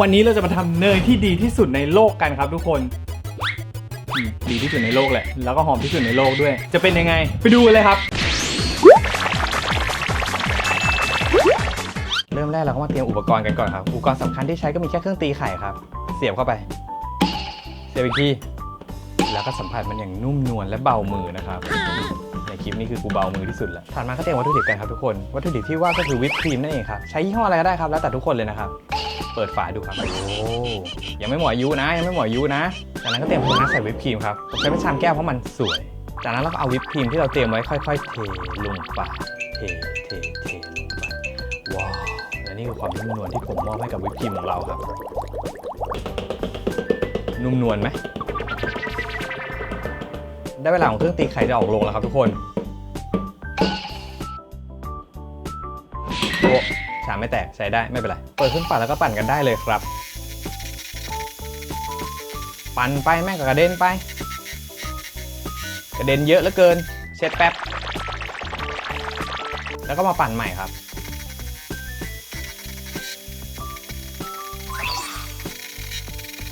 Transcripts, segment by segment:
วันนี้เราจะมาทำเนยที่ดีที่สุดในโลกกันครับทุกคนอืมดีที่สุดในโลกแหละ แล้วก็หอมที่สุดในโลกด้วย จะเป็นยังไง ไปดูกันเลยครับ เริ่มแรกเราก็มาเตรียมอุปกรณ์กันก่อนครับ อุปกรณ์สำคัญที่ใช้ก็มีแค่เครื่องตีไข่ครับ เสียบเข้าไป เสียบอีกที แล้วก็สัมผัสมันอย่างนุ่มนวลและเบามือนะครับ ในคลิปนี้คือกูเบามือที่สุดแล้วถัดมาก็เตรียมวัตถุดิบกันครับทุกคน วัตถุดิบที่ว่าก็คือวิปครีมนั่นเองครับ ใช้ยี่ห้ออะไรก็ได้ครับ แล้วแต่ทุกคนเลยนะครับ เปิดฝาดูครับ โอ้ยังไม่หมดอายุนะ ยังไม่หมดอายุนะ จากนั้นก็เตรียมภาชนะใส่วิปครีมครับผมใช้เป็นชามแก้วเพราะมันสวย จากนั้นเราก็เอาวิปครีมที่เราเตรียมไว้ค่อย ๆ เทลงไปเทเทเทลงไปว้าวและนี่คือความนุ่มนวลที่ผมมอบให้กับวิปครีมของเราครับ นุ่มนวลไหมได้เวลาของเครื่องตีไข่จะออกลงแล้วครับทุกคน ชามไม่แตกใช้ได้ไม่เป็นไร เปิดเครื่องปั่นแล้วก็ปั่นกันได้เลยครับ ปั่นไปแม่งกระเด็นไป กระเด็นเยอะเหลือเกิน เช็ดแป๊บ แล้วก็มาปั่นใหม่ครับ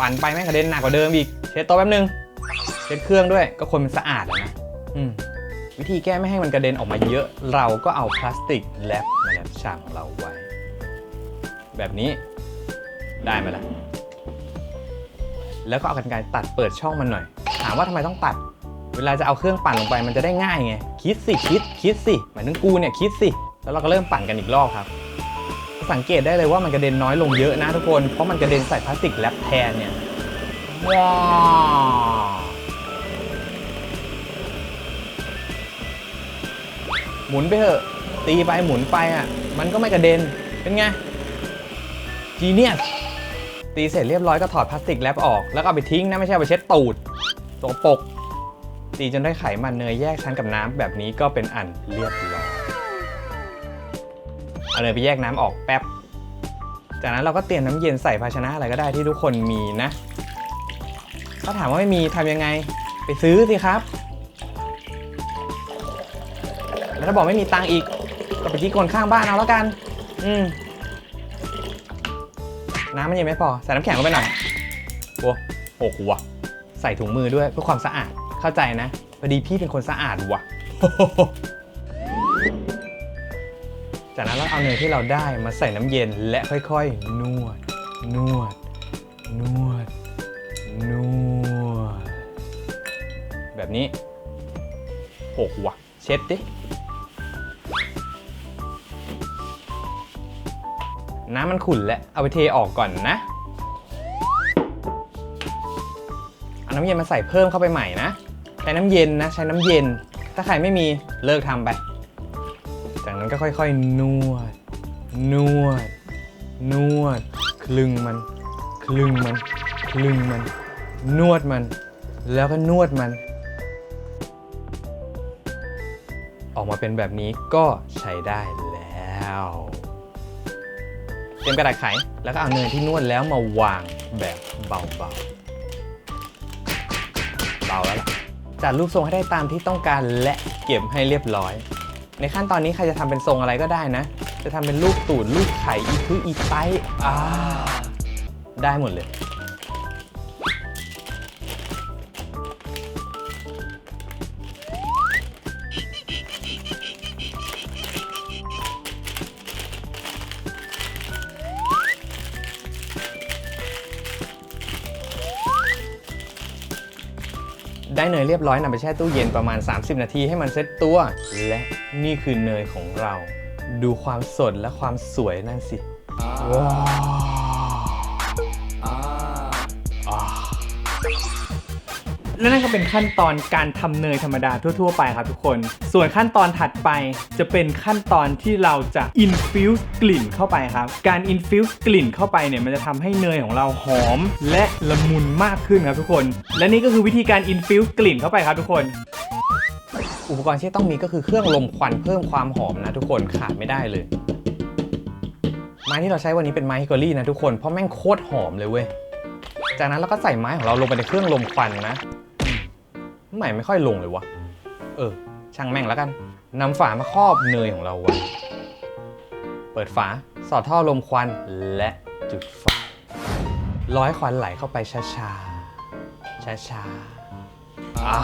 ปั่นไปแม่งกระเด็นหนักกว่าเดิมอีก เช็ดโต๊ะแป๊บนึง เช็ดเครื่องด้วยก็คนมันสะอาดอะนะ อืม วิธีแก้ไม่ให้มันกระเด็นออกมาเยอะ เราก็เอาพลาสติกแรปมาแรปช่างเราไว้ แบบนี้ได้ไหมล่ะ แล้วก็เอากันไกรตัดเปิดช่องมันหน่อย ถามว่าทำไมต้องตัด เวลาจะเอาเครื่องปั่นลงไปมันจะได้ง่ายไง คิดสิคิด คิดสิหมายถึงกูเนี่ยคิดสิ แล้วเราก็เริ่มปั่นกันอีกรอบครับ สังเกตได้เลยว่ามันกระเด็นน้อยลงเยอะนะทุกคน เพราะมันกระเด็นใส่พลาสติกแรปแทนเนี่ยว้า หมุนไปเถอะ ตีไปหมุนไปอะ มันก็ไม่กระเด็น เป็นไง จีเนียส ตีเสร็จเรียบร้อยก็ถอดพลาสติกแรปออก แล้วก็เอาไปทิ้งนะ ไม่ใช่ไปเช็ดตูดตกปก ตีจนได้ไขมันเนยแยกชั้นกับน้ำแบบนี้ก็เป็นอันเรียบร้อย เอาเนยไปแยกน้ำออกแป๊บ จากนั้นเราก็เตรียมน้ำเย็นใส่ภาชนะอะไรก็ได้ที่ทุกคนมีนะ ถ้าถามว่าไม่มีทำยังไง ไปซื้อสิครับ แล้วถ้าบอกไม่มีตังค์อีก ก็ไปที่คนข้างบ้านเอาแล้วกัน อืม น้ำมันยังไม่พอ ใส่น้ำแข็งลงไปหน่อยโอ้โหกว่ะใส่ถุงมือด้วยเพื่อความสะอาด เข้าใจนะ พอดีพี่เป็นคนสะอาดว่ะจากนั้นเราเอาเนยที่เราได้มาใส่น้ำเย็นและค่อยๆ นวด นวด นวด นวด แบบนี้หกว่ะเช็ดดิ น้ำมันขุ่นแล้ว เอาไปเทออกก่อนนะ เอาน้ำเย็นมาใส่เพิ่มเข้าไปใหม่นะ ใช้น้ำเย็นนะ ใช้น้ำเย็น ถ้าใครไม่มีเลิกทำไป จากนั้นก็ค่อยๆ นวด นวด นวด คลึงมัน คลึงมัน คลึงมัน นวดมัน แล้วก็นวดมัน ออกมาเป็นแบบนี้ก็ใช้ได้แล้ว เตรียมกระดาษไขแล้วก็เอาเนยที่นวดแล้วมาวางแบบเบาๆเบาแล้วล่ะจัดรูปทรงให้ได้ตามที่ต้องการและเก็บให้เรียบร้อย ในขั้นตอนนี้ใครจะทำเป็นทรงอะไรก็ได้นะ จะทำเป็นรูปตูดรูปไข่อีคืออีไตอ่าได้หมดเลย ได้เนยเรียบร้อยนำไปแช่ตู้เย็นประมาณ 30 นาทีให้มันเซ็ตตัว และนี่คือเนยของเรา ดูความสดและความสวยนั่นสิว้าว และนั่นก็เป็นขั้นตอนการทำเนยธรรมดาทั่ว ๆ ไปครับทุกคน ส่วนขั้นตอนถัดไปจะเป็นขั้นตอนที่เราจะ infuse กลิ่นเข้าไปครับ การ infuse กลิ่นเข้าไปเนี่ยมันจะทำให้เนยของเราหอม และละมุนมากขึ้นครับทุกคน และนี่ก็คือวิธีการ infuse กลิ่นเข้าไปครับทุกคนอุปกรณ์ที่ต้องมีก็คือเครื่องลมควันเพิ่มความหอมนะทุกคนขาดไม่ได้เลย ไม้ที่เราใช้วันนี้เป็นไม้ฮิกอรี่นะทุกคนเพราะแม่งโคตรหอมเลยเว้ยจากนั้นเราก็ใส่ไม้ของเราลงไปในเครื่องลมควันนะ อืมไม่ไม่ค่อยลงเลยวะ เออ ช่างแม่งแล้วกันนำฝามาครอบเนยของเราไว้เปิดฝา สอดท่อลมควันและจุดไฟร้อยควันไหลเข้าไปช้าๆช้าๆอ่า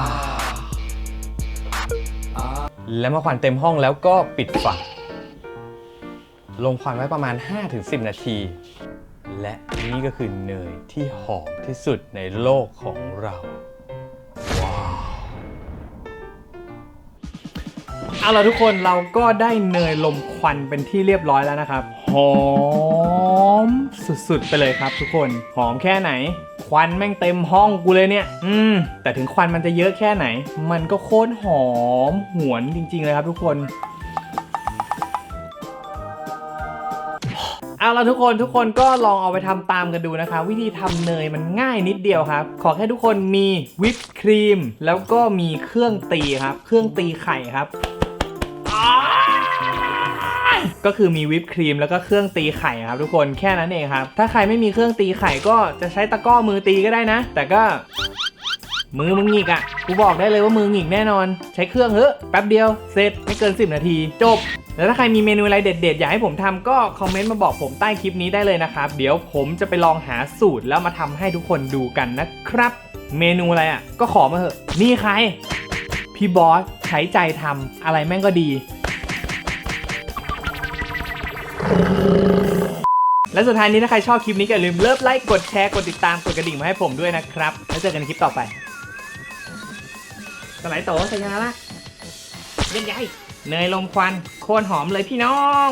แล้วเมื่อควันเต็มห้องแล้วก็ปิดฝาลงควันไว้ประมาณ 5-10 นาที และนี่ก็คือเนยที่หอมที่สุดในโลกของเรา เอาล่ะทุกคนเราก็ได้เนยลมควันเป็นที่เรียบร้อยแล้วนะครับ หอมสุดๆไปเลยครับ ทุกคนหอมแค่ไหน ควันแม่งเต็มห้องกูเลยเนี่ย อืม แต่ถึงควันมันจะเยอะแค่ไหน มันก็โคตรหอมหวนจริง ๆ เลยครับทุกคนเอาละทุกคนทุกคนก็ลองเอาไปทำตามกันดูนะคะ วิธีทำเนยมันง่ายนิดเดียวครับ ขอแค่ทุกคนมีวิปครีม แล้วก็มีเครื่องตีครับ เครื่องตีไข่ครับ ก็คือมีวิปครีมแล้วก็เครื่องตีไข่ครับทุกคนแค่นั้นเองครับ ถ้าใครไม่มีเครื่องตีไข่ก็จะใช้ตะก้อมือตีก็ได้นะ แต่ก็มือมึงหงิกอะ กูบอกได้เลยว่ามือหงิกแน่นอน ใช้เครื่องเฮ้แป๊บเดียวเสร็จไม่เกิน 10 นาที จบ แล้วถ้าใครมีเมนูอะไรเด็ดๆ อยากให้ผมทำก็คอมเมนต์มาบอกผมใต้คลิปนี้ได้เลยนะครับ เดี๋ยวผมจะไปลองหาสูตรแล้วมาทำให้ทุกคนดูกันนะครับ เมนูอะไรอะ ก็ขอมาเถอะ นี่ใคร พี่บอสใช้ใจทำอะไรแม่งก็ดี และสุดท้ายนี้ถ้าใครชอบคลิปนี้ก็อย่าลืมเลิฟไลค์กดแชร์กดติดตามกดกระดิ่งมาให้ผมด้วยนะครับ แล้วเจอกันในคลิปต่อไปสไลด์โตสัญญาละเล่นใหญ่เนยลมควันโคนหอมเลยพี่น้อง